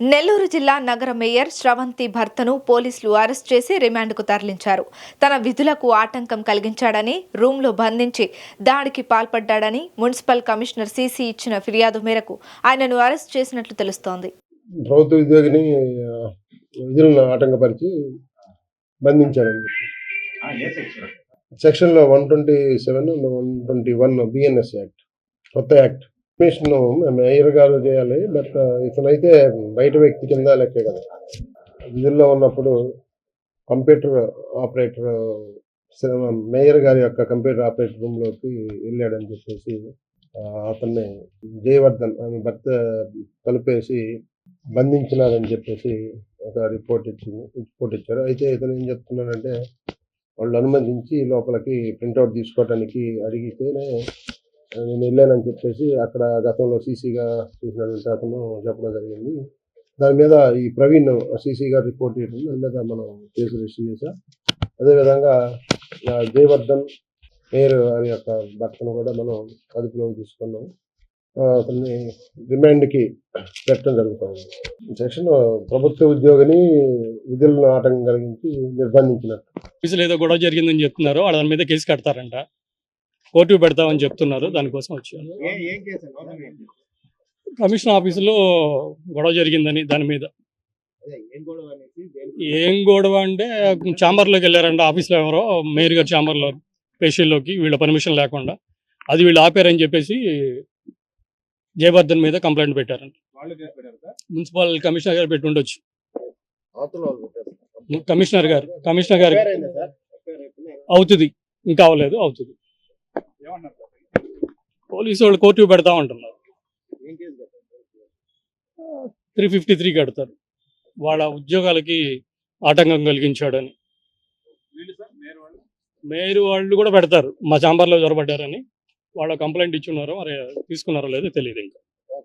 నెల్లూరు జిల్లా నగర మేయర్ శ్రవంతి భర్తను పోలీసులు అరెస్ట్ చేసి రిమాండ్కు తరలించారు. తన విధులకు ఆటంకం కలిగించాడని రూమ్లో బంధించి దాడికి పాల్పడ్డాడని మున్సిపల్ కమిషనర్ సీసీ ఇచ్చిన ఫిర్యాదు మేరకు ఆయనను అరెస్ట్ చేసినట్లు తెలుస్తోంది. ప్రభుత్వ ఉద్యోగిని విధులను ఆటంకపరిచి సెక్షన్లో one twenty seven one twenty one BNS act కొత్త యాక్ట్. కమిషన్ మేయర్ గారు చేయాలి బట్ ఇతనైతే బయట వ్యక్తి కింద లెక్కే కదా. విధుల్లో ఉన్నప్పుడు కంప్యూటర్ ఆపరేటర్ మేయర్ గారి యొక్క కంప్యూటర్ ఆపరేటర్ రూమ్లోకి వెళ్ళాడని చెప్పేసి అతన్ని జయవర్ధన్ ఆమె భర్త కలిపేసి బంధించినారని చెప్పేసి ఒక రిపోర్ట్ ఇచ్చింది రిపోర్ట్ ఇచ్చారు. అయితే ఇతను ఏం చెప్తున్నాడంటే వాళ్ళు అనుమతించి లోపలికి ప్రింట్అవుట్ తీసుకోవడానికి అడిగితేనే నేను వెళ్ళానని చెప్పేసి అక్కడ గతంలో సీసీగా చూసినటువంటి అతను చెప్పడం జరిగింది. దాని మీద ఈ ప్రవీణ్ సీసీ గారు రిపోర్ట్ చేయడం దాని మీద మనం కేసు రిజిస్టర్ చేశాం. అదేవిధంగా జయవర్ధన్ మేయర్ గారి యొక్క భర్తను కూడా మనం అదుపులోకి తీసుకున్నాం. అతన్ని రిమాండ్కి పెట్టడం జరుగుతుంది సెక్షన్ ప్రభుత్వ ఉద్యోగిని విధులను ఆటంకం కలిగించి నిర్బంధించినట్టు. కేసులు ఏదో గొడవ జరిగిందని చెప్తున్నారు వాళ్ళ దాని మీద కేసు కడతారంట. కోర్టు పెడతామని చెప్తున్నారు. దానికోసం వచ్చాను? కమిషన్ ఆఫీసులో గొడవ జరిగిందని దాని మీద. ఏం గొడవ అంటే ఛాంబర్లోకి వెళ్ళారంట. ఆఫీస్లో ఎవరో మేయర్ గారు ఛాంబర్లో పేషెంట్లోకి వీళ్ళ పర్మిషన్ లేకుండా. అది వీళ్ళు ఆపారని చెప్పేసి జయవర్ధన్ మీద కంప్లైంట్ పెట్టారంట. వాళ్ళు కేసు పెట్టారు సార్? మున్సిపల్ కమిషనర్ గారు పెట్టి ఉండొచ్చు. కమిషనర్ గారు కమిషనర్ గారు? అవుతుంది. ఇంకా అవ్వలేదు అవుతుంది? పోలీసు వాళ్ళు కోర్టు పెడతా ఉంటున్నారు? త్రీ ఫిఫ్టీ త్రీ కడతారు. వాళ్ళ ఉద్యోగాలకి ఆటంకం కలిగించాడని. మేయర్ వాళ్ళు? కూడా పెడతారు. మా చాంబర్లో జొరబడ్డారని వాళ్ళ కంప్లైంట్ ఇచ్చున్నారో మరి తీసుకున్నారో లేదో తెలియదు ఇంకా.